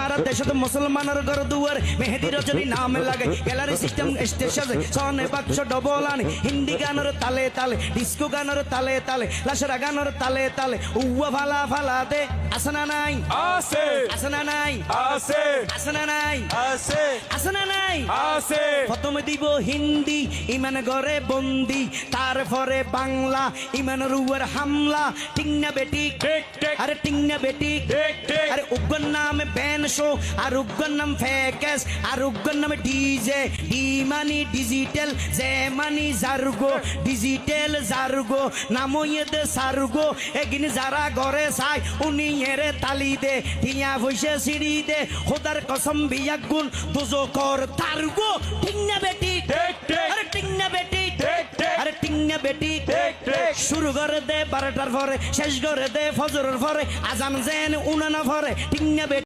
আর দেশত মুসলমানের ঘর দুয়ার মেহেদি রজনী নাম লাগে গ্যালারি সিস্টেম স্টেশন সনে বাক্স ডবল আনি হিন্দি গানের তালে তালে ডিস্কো গানের তালে তালে লাসরা গানের তালে তালে উয়া ফালা ভালা দে আসনা নাই আছে আসনা নাই আছে আসনা নাই আছে আসনা নাই আছে প্রথমে দিব হিন্দি ইমান ঘরে বন্দি। তারপরে বাংলা ইমান রুয়ার হামলা। টিংনা বেটি আরে টিংনা বেটি আরে উগ্র নাম ব্যান ডিজিটাল জে মানি জার্গো ডিজিটাল জার্গো নাম দে সার্গো এগিনি যারা ঘরে চাই উনি এরে তালি দে টিয়া পয়সা সিঁড়ি দে খোদার কসম বিয়া গুণ দুজো কর তার্গো টিংনা বেটি ঠিক ঠিক আরে টিংনা বেটি শুরু করে দে বারোটার পরে শেষ করে দে ফজরের পরে আজান জেন উনানা পরে টিংনা বেটি